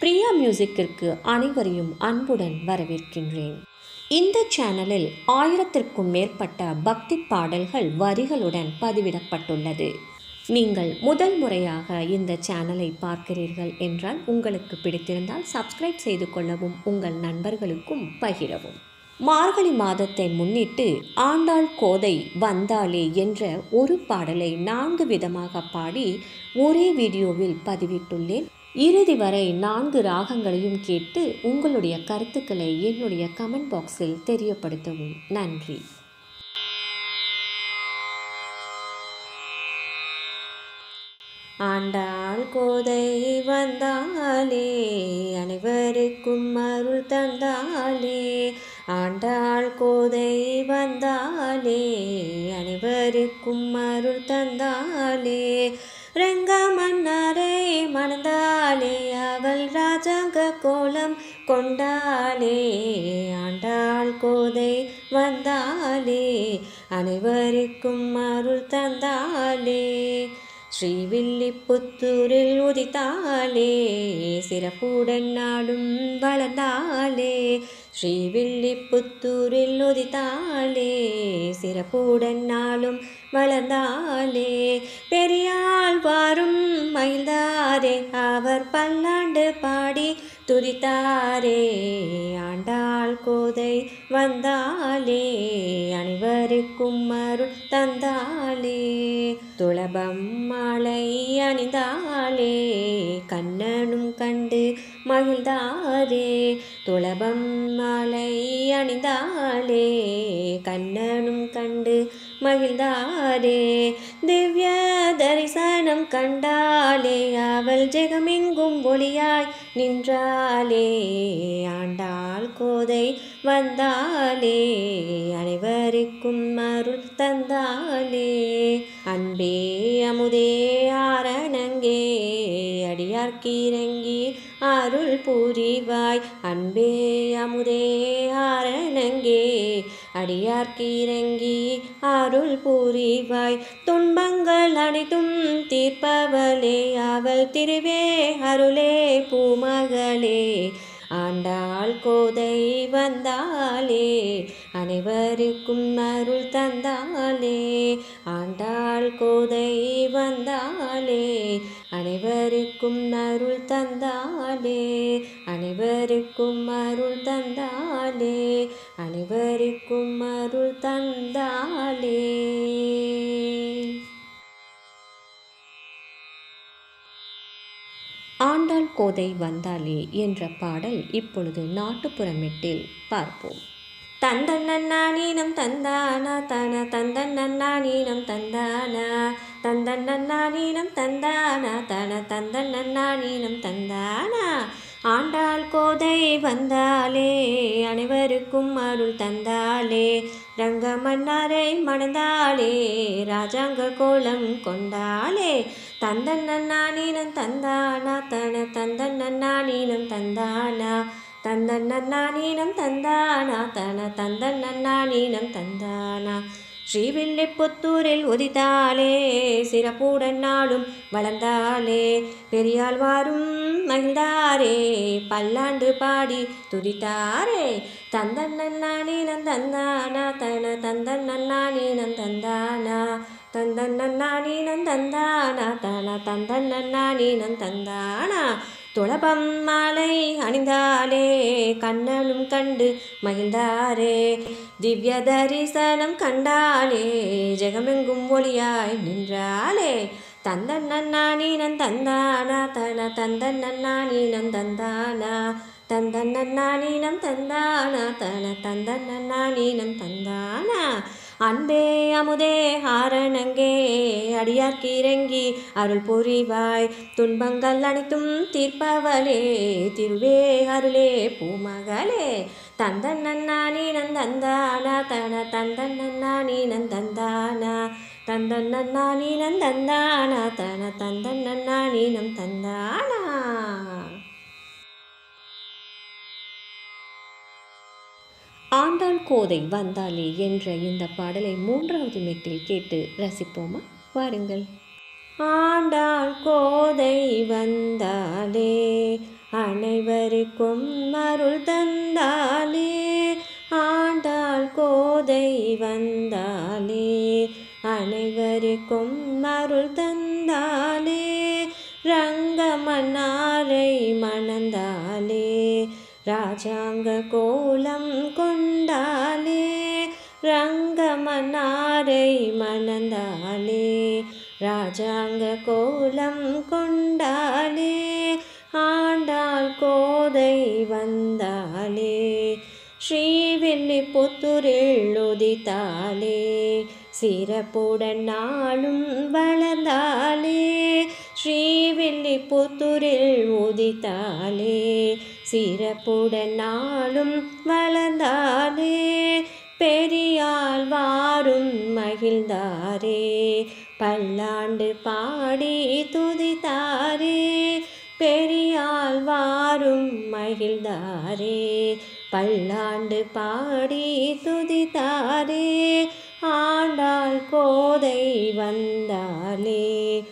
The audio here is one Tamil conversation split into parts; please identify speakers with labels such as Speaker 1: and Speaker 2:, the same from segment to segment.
Speaker 1: பிரியா மியூசிக்கிற்கு அனைவரையும் அன்புடன் வரவேற்கின்றேன். இந்த சேனலில் ஆயிரத்திற்கும் மேற்பட்ட பக்தி பாடல்கள் வரிகளுடன் பதிவிடப்பட்டுள்ளது. நீங்கள் முதல் முறையாக இந்த சேனலை பார்க்கிறீர்கள் என்றால் உங்களுக்கு பிடித்திருந்தால் சப்ஸ்கிரைப் செய்து கொள்ளவும் உங்கள் நண்பர்களுக்கும் பகிரவும். மார்கழி மாதத்தை முன்னிட்டு ஆண்டாள் கோதை வந்தாளே என்ற ஒரு பாடலை நான்கு விதமாக பாடி ஒரே வீடியோவில் பதிவிட்டுள்ளேன். இறுதி வரை நான்கு ராகங்களையும் கேட்டு உங்களுடைய கருத்துக்களை என்னுடைய கமெண்ட் பாக்ஸில் தெரியப்படுத்தவும். நன்றி. ஆண்டாள் கோதை வந்தாலே அனைவருக்கும் அருள் தந்தாலே ஆண்டாள் கோதை வந்தாலே அனைவருக்கும் அருள் தந்தாலே ரங்க மணந்தாலே அவள் ராஜாங்க கோலம் கொண்டாலே ஆண்டாள் கோதை வந்தாலே அனைவருக்கும் அருள் தந்தாலே. ஸ்ரீவில்லிபுத்தூரில் உதித்தாலே சிறப்புடன் நாடும் வளர்ந்தாலே ஸ்ரீவில்லிபுத்தூரில் உதித்தாலே சிறப்புடன் நாளும் வளர்ந்தாலே. பெரியாள் வாரும் மகிழ்ந்தாரே அவர் பல்லாண்டு பாடி துரித்தாரே ஆண்டாள் கோதை வந்தாலே அனைவருக்கும் அருள் தந்தாலே துளபம் மாலை அணிந்தாலே கண்ணனும் கண்டு மகிழ்ந்தாரே. துளபம் மாலை அணிந்தாலே கண்ணனும் கண்டு மகிழ்ந்தாரே. திவ்ய தரிசனம் கண்டாலே அவள் ஜெகமெங்கும் ஒளியாய் நின்றாலே ஆண்டாள் கோதை வந்தாலே அனைவருக்கும் அருள் தந்தாலே. அன்பே அமுதே ஆரணங்கே அடியார்க்கிறங்கி அருள் புரிவாய். அன்பே அமுதே ஆரணங்கே அடியார்க்கிறங்கி அருள் புரிவாய். துன்பங்கள் அனைத்தும் தீர்ப்பவளே. அவள் திருவே அருளே பூமகளே. ஆண்டாள் கோதை வந்தாலே அனைவருக்கும் அருள் தந்தாலே ஆண்டாள் கோதை வந்தாலே அனைவருக்கும் அருள் தந்தாலே அனைவருக்கும் அருள் தந்தாலே அனைவருக்கும் அருள் தந்தாலே ஆண்டாள் கோதை வந்தாலே என்ற பாடல் இப்பொழுது நாட்டுப்புறமெட்டில் பார்ப்போம். தந்தன் நன்னானீனம் தந்தானா தன தந்தன் நன்னானீனம் தந்தானா தந்தன் நன்னானீனம் தந்தானா தன தந்தன் நன்னானீனம் தந்தானா ஆண்டாள் கோதை வந்தாலே அனைவருக்கும் அருள் தந்தாலே. ரங்கமன்னாரை மணந்தாலே ராஜாங்க கோலம் கொண்டாலே. தந்தன் நன்னானீனம் தந்தானா தன தந்தன் நன்னானீனம் தந்தானா. தந்தன் நன்னானீனம் தந்தானா தன தந்தன் நன்னானீனம் தந்தானா. ஸ்ரீவில்லிபுத்தூரில் உதித்தாலே சிறப்புடன் நாளும் வளர்ந்தாலே பெரியாள் வாரும் மகிழ்ந்தாரே பல்லாண்டு பாடி துதித்தாரே. தந்தன் நல்லானே நந்தந்தானா தன தந்தன் நல்லானே நந்தந்தானா தந்தன் நன்னானே நந்தந்தானா தன தந்தன் நன்னானே நந்தந்தானா துளபம் மாலை அணிந்தாலே கண்ணனும் கண்டு மகிழ்ந்தாரே. திவ்ய தரிசனம் கண்டாலே ஜெகமெங்கும் ஒளியாய் நின்றாலே. தந்தன் நன்னானீனன் தந்தானா தன தந்தன் நன்னானீனன் தந்தானா. தந்தன் நன்னானீனம் தந்தானா தன தந்தன் நன்னானீனம் தந்தானா. அன்பே அமுதே ஆரணங்கே அடியார்க்கிறங்கி அருள் புரிவாய். துன்பங்கள் அனைத்தும் தீர்ப்பவளே திருவே அருளே பூமகளே. தந்தன் நீ நந்தந்தானா தன தந்தன் நீ நந்தந்தானா. தந்தன் நீ நந்தந்தானா தன தந்தன் நீ நம் தந்தானா ஆண்டாள் கோதை வந்தாலே என்ற இந்த பாடலை மூன்றாவது மெட்டில் கேட்டு ரசிப்போமா? வாருங்கள். ஆண்டாள் கோதை வந்தாலே அனைவருக்கும் அருள் தந்தாலே ஆண்டாள் கோதை வந்தாலே அனைவருக்கும் அருள் தந்தாலே ரங்கமன்னாரை மணந்தாலே ராஜாங்க கோலம் கொண்டாலே ரங்கமனாரை மணந்தாலே ராஜாங்க கோலம் கொண்டாலே ஆண்டாள் கோதை வந்தாலே ஸ்ரீவில்லி புத்துரில் உதித்தாலே சிறப்புடன் நாளும் வளர்ந்தாலே ஸ்ரீவில்லி புத்துரில் உதித்தாலே சிறப்புடன் நாளும் வளர்ந்தாலே பெரியால் வாரும் மகிழ்ந்தாரே. பல்லாண்டு பாடி துதித்தாரே பெரியால் வாரும் மகிழ்ந்தாரே. பல்லாண்டு பாடி துதித்தாரே ஆண்டாள் கோதை வந்தாலே.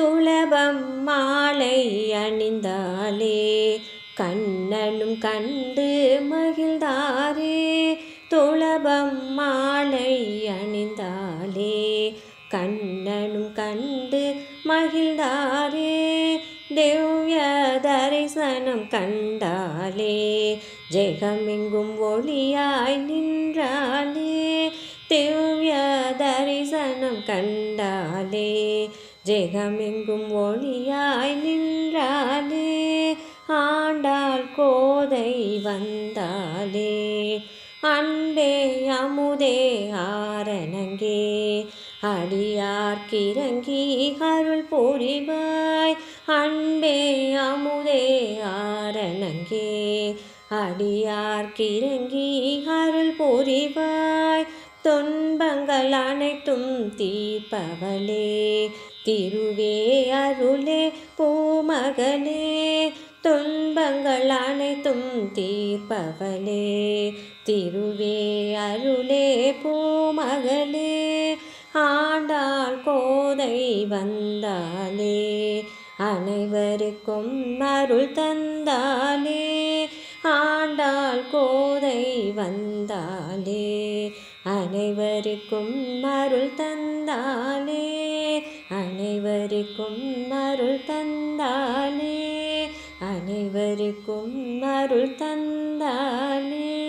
Speaker 1: துளபம் மாலை அணிந்தாலே கண்ணனும் கண்டு மகிழ்ந்தாரே. துளபம் மாலை அணிந்தாலே கண்ணனும் கண்டு மகிழ்ந்தாரே. திவ்ய தரிசனம் கண்டாலே ஜெகமெங்கும் ஒளியாய் நின்றாலே. திவ்ய தரிசனம் கண்டாலே ஜெகமெங்கும் ஒளியாய் நின்றாலே ஆண்டாள் கோதை வந்தாலே. அன்பே அமுதே ஆரணங்கே. அடியார்க்கிறங்கி அருள் பொறிவாய் அன்பே அமுதே ஆரணங்கே. அடியார்க்கிறங்கி அருள் பொறிவாய் துன்பங்கள் அனைத்தும் தீர்ப்பவளே. திருவே அருளே பூமகனே துன்பங்கள் அனைத்தும் தீர்ப்பவளே. திருவே அருளே பூமகளே ஆண்டாள் கோதை வந்தாலே அனைவருக்கும் அருள் தந்தாலே ஆண்டாள் கோதை வந்தாலே அனைவருக்கும் அருள் தந்தாலே அனைவருக்கும் அருள் தந்தாலே அனைவருக்கும் அருள் தந்தாலே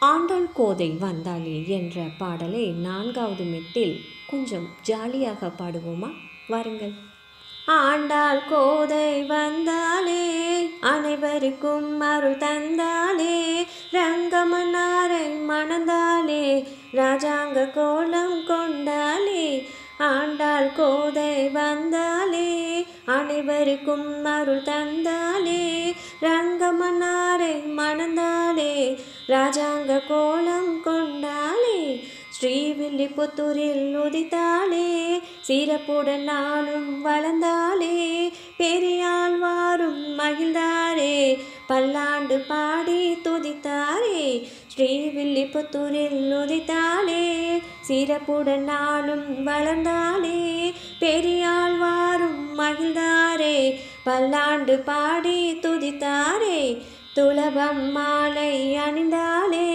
Speaker 1: ஆண்டாள் கோதை வந்தாளே என்ற பாடலை நான்காவது மெட்டில் கொஞ்சம் ஜாலியாக பாடுவோமா? வாருங்கள். ஆண்டாள் கோதை வந்தாலே அனைவருக்கும் மறு தந்தாலே ரங்கமன்னாரை மணந்தாலே ராஜாங்க கோலம் கொண்டாலே ஆண்டாள் கோதை வந்தாலே அனைவருக்கும் அருள் தந்தாலே ரங்கமன்னாரை மணந்தாலே ராஜாங்க கோலம் கொண்டாலே ஸ்ரீவில்லிபுத்தூரில் உதித்தாளே சிறப்புடன் நாளும் வளர்ந்தாளே பெரியாழ்வாரும் மகிழ்ந்தாரே பல்லாண்டு பாடி துதித்தாரே ஸ்ரீவில்லிபுத்தூரில் உதித்தாளே சிறப்புடன் நாளும் வளர்ந்தாளே பெரியாழ்வாரும் மகிழ்ந்தாரே பல்லாண்டு பாடி துதித்தாரே துளபம் மாலை அணிந்தாலே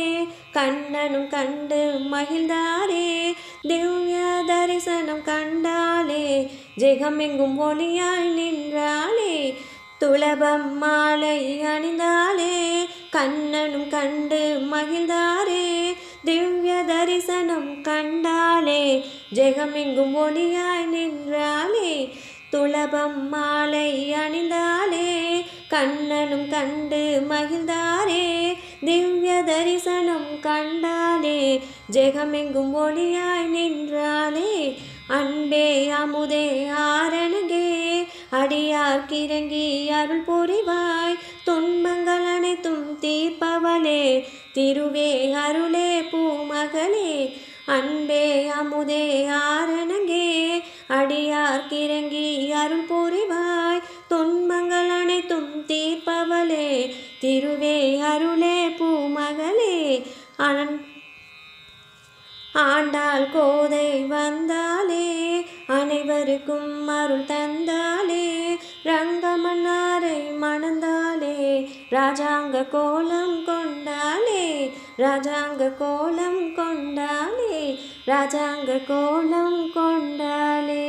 Speaker 1: கண்ணனும் கண்டு மகிழ்ந்தாரே. திவ்ய தரிசனம் கண்டாலே. ஜெகமெங்கும் ஒளியாய் நின்றாலே. துளபம் மாலை அணிந்தாலே. கண்ணனும் கண்டு மகிழ்ந்தாரே. திவ்ய தரிசனம் கண்டாலே. ஜெகமெங்கும் ஒளியாய் நின்றாலே. துளபம் மாலை அணிந்தாலே கண்ணனும் கண்டு மகிழ்ந்தாரே. திவ்ய தரிசனம் கண்டாலே ஜெகமெங்கும் ஒளியாய் நின்றாலே. அன்பே அமுதே ஆரணகே. அடியார் கிறங்கி அருள் புரிவாய். துன்பங்கள் அனைத்தும் தீர்ப்பவளே. திருவே அருளே பூமகளே. அன்பே அமுதே ஆரணங்கே அடியார் கிறங்கி அருள் புரிவாய். துன்பங்கள் அனைத்தும் தீர்ப்பவளே திருவே அருளே பூமகளே. அனன் ஆண்டாள் கோதை வந்தாலே அனைவருக்கும் அருள் தந்தாலே. ரங்கமன்னாரை மணந்தாலே े కొండాలే कले కొండాలే कोण्डे కొండాలే